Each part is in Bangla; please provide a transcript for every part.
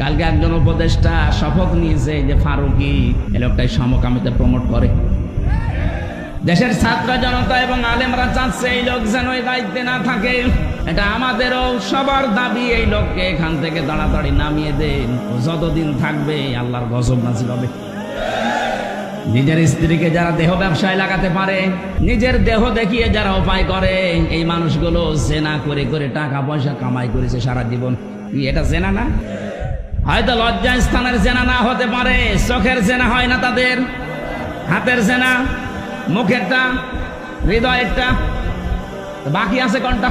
কালকে একজন উপদেষ্টা শপথ নিয়েছে যে ফারুকি এই লোকটাই সমকামিতে প্রমোট করে। দেশের ছাত্র জনতা এবং আলেমরা চাচ্ছে এই লোক যেন এই দায়িত্বে না থাকে। এটা আমাদেরও সবার দাবি, এই লোককে এখান থেকে তাড়াতাড়ি নামিয়ে দেন। যতদিন থাকবে আল্লাহর গজব নাজিল হবে। নিজের স্ত্রীকে যারা দেহ ব্যবসায় লাগাতে পারে, নিজের দেহ দেখিয়ে যারা উপায় করে, এই মানুষগুলো জেনা করে করে টাকা পয়সা কামাই করেছে সারা জীবন। এটা জেনা না? হয়তো লজ্জা স্থানের জেনা না হতে পারে, চোখের জেনা হয় না তাদের, হাতের জেনা, মুখেরটা, হৃদয়েরটা। বাকি আছে কোনটা?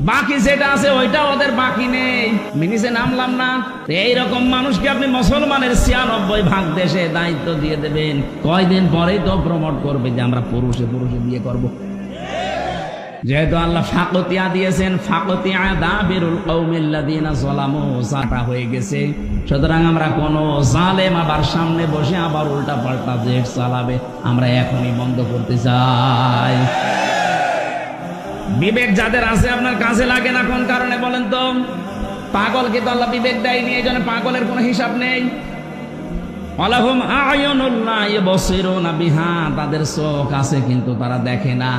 বাকি যেটা আছে ওইটা ওদের বাকি নেই। মিনিসে নামলাম না। এইরকম মানুষকে আপনি মুসলমানের ছিয়ানব্বই ভাগ দেশে দায়িত্ব দিয়ে দেবেন। কয়দিন পরেই তো প্রমোট করবে যে আমরা পুরুষে পুরুষে বিয়ে করব। যেহেতু আল্লাহ ফাকতিয়া দিয়েছেন, ফাকতিয়া দাবিরুল কৌমিল্লাদিনা জলামু সাটা হয়ে গেছে। সুতরাং আমরা কোন জালেম আবার সামনে বসে আবার উল্টা পাল্টা দেশ চালাবে, আমরা এখনই বন্ধ করতে চাই। বিবেক যাদের আছে, আপনার কাছে লাগে না কোন কারণে বলেন তো? পাগলকে তো আল্লাহ বিবেক দেয়নি, এই জন্য পাগলের কোনো হিসাব নেই। অলাহুম আয়নুল্লাহ ইবসিরুনা বিহা, তাদের চোখ আছে কিন্তু তারা দেখে না।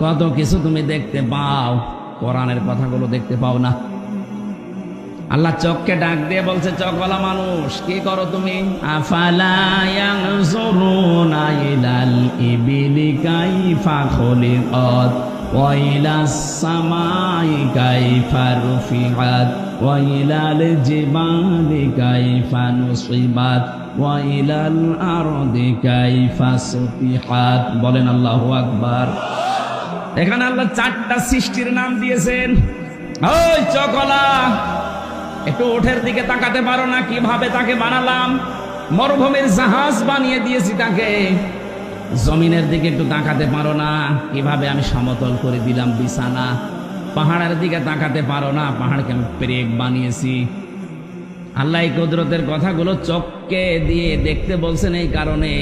কত কিছু তুমি দেখতে পাও। কোরআনের কথাগুলো দেখতে পাও না। আল্লাহ চোখকে ডাক দিয়ে বলছে, চোখওয়ালা মানুষ, কি করো তুমি? বলেন আল্লাহ আকবার। এখানে আল্লাহ চারটা সৃষ্টির নাম দিয়েছেন। ওই চকলা, একটু ওঠের দিকে তাকাতে পারো না, কীভাবে তাকে বানালাম? মরুভূমির জাহাজ বানিয়ে দিয়েছি তাকে। জমিনের দিকে একটু তাকাতে পারো না, কীভাবে আমি সমতল করে দিলাম বিছানা? পাহাড়ের দিকে তাকাতে পারো না, পাহাড়কে আমি পেরেক বানিয়েছি। আল্লাহ কুদরতের কথাগুলো চককে দিয়ে দেখতে বলছেন এই কারণে।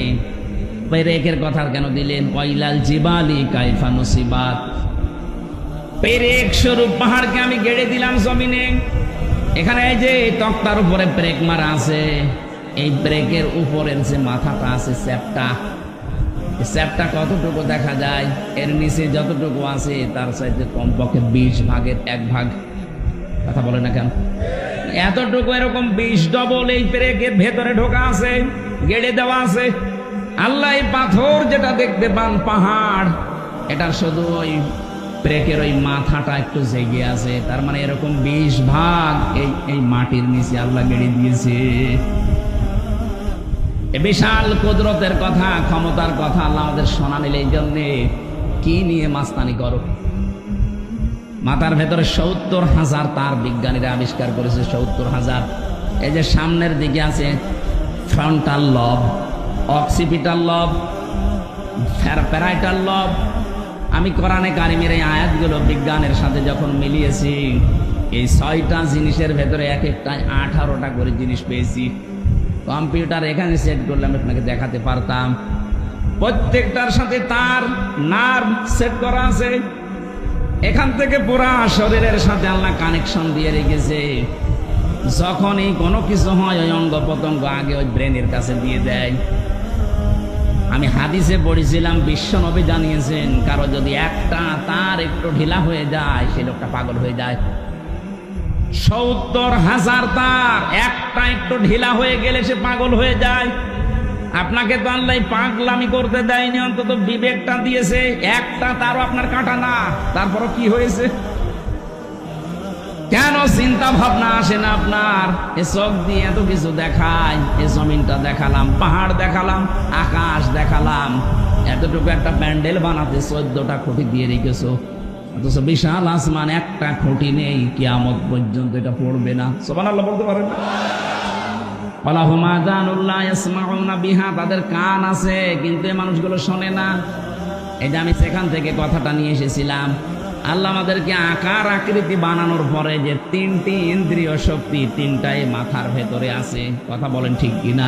পেরেকের কথা কেন দিলেন? কয়লাল জিবালি কাইফা নসিবাত। পেরেক স্বরূপ পাহাড়কে আমি গেড়ে দিলাম জমিনে। এখানে এই যে তক্তার উপরে ব্রেক মারা আছে, এই ব্রেকের উপরের যে মাথাটা আছে, স্যাপটা। এই স্যাপটা কতটুকু দেখা যায়? এর নিচে যতটুকু আছে, তার সাইডে কমপক্ষে বিশ ভাগের এক ভাগ। কথা বলে না কেন? এতটুকু এরকম বিশ ডবল এই ব্রেকের ভেতরে ঢোকা আছে, গেড়ে দেওয়া আছে। আল্লাহ এই পাথর যেটা দেখতে পান পাহাড় এটা শুধু ওই ব্রেকের ওই মাথাটা একটু জেগে আছে, তার মানে এরকম বিশ ভাগ এই এই মাটির নিচে আল্লাহ গেড়ে দিয়েছে। বিশাল কুদরতের কথা, ক্ষমতার কথা আল্লাহ আমাদের শোনা নিলে এই জন্যে। কি নিয়ে মাস্তানি করো? মাথার ভেতরে সত্তর হাজার তার বিজ্ঞানীরা আবিষ্কার করেছে, সত্তর হাজার। এই যে সামনের দিকে আছে ফ্রন্টাল লব অক্সিপিটাল লব প্যারাইটাল লব। আমি কোরআনে কারিমের এই আয়াতগুলো বিজ্ঞানের সাথে যখন মিলিয়েছি, এই ছয়টা জিনিসের ভেতরে এক একটায় আঠারোটা করে জিনিস পেয়েছি। কম্পিউটার এখানে সেট করলে আমি আপনাকে দেখাতে পারতাম। প্রত্যেকটার সাথে তার নার্ভ সেট করা আছে। এখান থেকে পুরা শরীরের সাথে আল্লাহ কানেকশন দিয়ে রেখেছে। যখনই কোনো কিছু হয়, ওই অঙ্গ প্রত্যঙ্গ আগে ওই ব্রেনের কাছে দিয়ে দেয়। আমি হাদিসে পড়েছিলাম, বিশ্ব নবী জানিয়েছেন, কারও যদি একটা তার একটু ঢিলা হয়ে যায়, সে লোকটা পাগল হয়ে যায়। সত্তর হাজার তার, একটা একটু ঢিলা হয়ে গেলে সে পাগল হয়ে যায়। আপনাকে তো আল্লাহ পাগলামি করতে দেয়নি, অন্তত বিবেকটা দিয়েছে, একটা তারও আপনার কাটা না। তারপরও কি হয়েছে? কেন চিন্তা ভাবনা আসে না আপনার? এ চোখ দিয়ে এত কিছু দেখায় এ জমিনটা দেখালাম, পাহাড় দেখালাম, আকাশ দেখালাম। এতটুকু একটা প্যান্ডেল বানাতে চোদ্দটা খুঁটি দিয়ে রেখেছো। অথচ বিশাল আসমান, একটা খুঁটি নেই, কিয়ামত পর্যন্ত এটা পড়বে না। সোমান আল্লাহ বলতে পারেন বিহা, তাদের কান আছে, কিন্তু এই মানুষগুলো শোনে না। এই যে আমি সেখান থেকে কথাটা নিয়ে এসেছিলাম। আল্লাহ আমাদেরকে আকার আকৃতি বানানোর পরে যে তিনটি ইন্দ্রিয় শক্তি তিনটাই মাথার ভেতরে আছে। কথা বলেন ঠিক কিনা?